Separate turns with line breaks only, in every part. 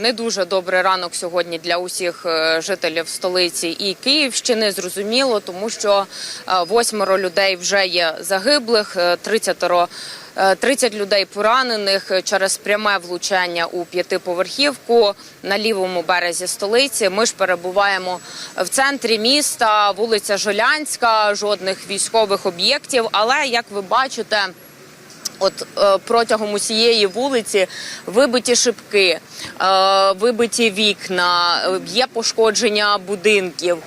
Не дуже добрий ранок сьогодні для усіх е, жителів столиці і Київщини. Зрозуміло, тому що е, восьмеро людей вже є загиблих, е, 30 е, 30 людей поранених через пряме влучання у п'ятиповерхівку на лівому березі столиці. Ми ж перебуваємо в центрі міста, вулиця Жолянська, жодних військових об'єктів. Але як ви бачите. От е, протягом усієї вулиці вибиті шибки, е, вибиті вікна, е, є пошкодження будинків.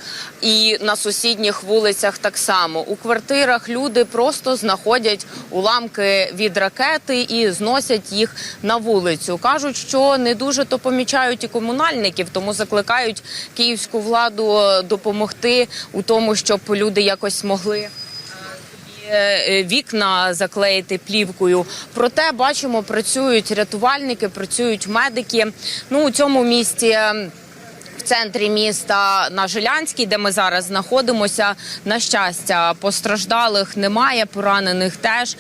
І на сусідніх вулицях так само у квартирах люди просто знаходять уламки від ракети і зносять їх на вулицю. кажуть, що не дуже то помічають і комунальників, тому закликають київську владу допомогти у тому, щоб люди якось могли вікна заклеїти плівкою. Проте бачимо, працюють рятувальники, працюють медики. Ну у цьому місті. Центрі міста на Жилянській, де ми зараз знаходимося, на щастя, постраждалих немає, поранених теж.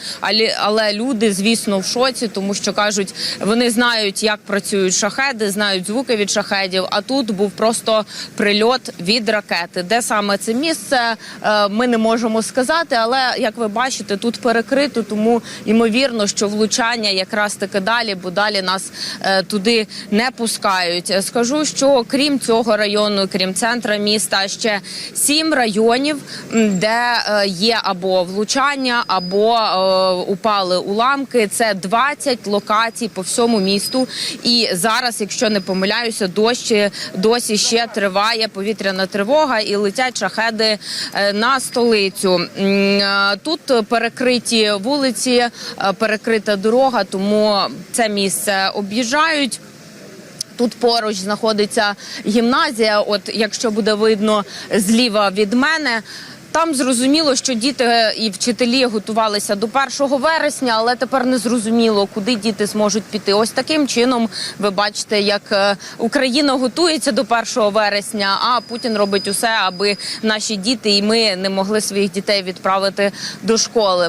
Але, люди, звісно, в шоці, тому що кажуть, вони знають, як працюють шахеди, знають звуки від шахедів. А тут був просто прильот від ракети. Де саме це місце, е, ми не можемо сказати. Але як ви бачите, тут перекрито, тому ймовірно, що влучання якраз таки далі, бо далі нас е, туди не пускають. Скажу, що крім цього району, крім центра міста, ще сім районів, де е, є або влучання, або е, упали уламки. Це 20 локацій по всьому місту. І зараз, якщо не помиляюся, дощі досі ще триває повітряна тривога і летять шахеди е, на столицю. Тут перекриті вулиці, перекрита дорога, тому це місце об'їжджають. Тут поруч знаходиться гімназія. От якщо буде видно зліва від мене. Там зрозуміло, що діти і вчителі готувалися до 1 вересня, але тепер не зрозуміло, куди діти зможуть піти. Ось таким чином ви бачите, як е, Україна готується до 1 вересня, а Путін робить усе, аби наші діти і ми не могли своїх дітей відправити до школи.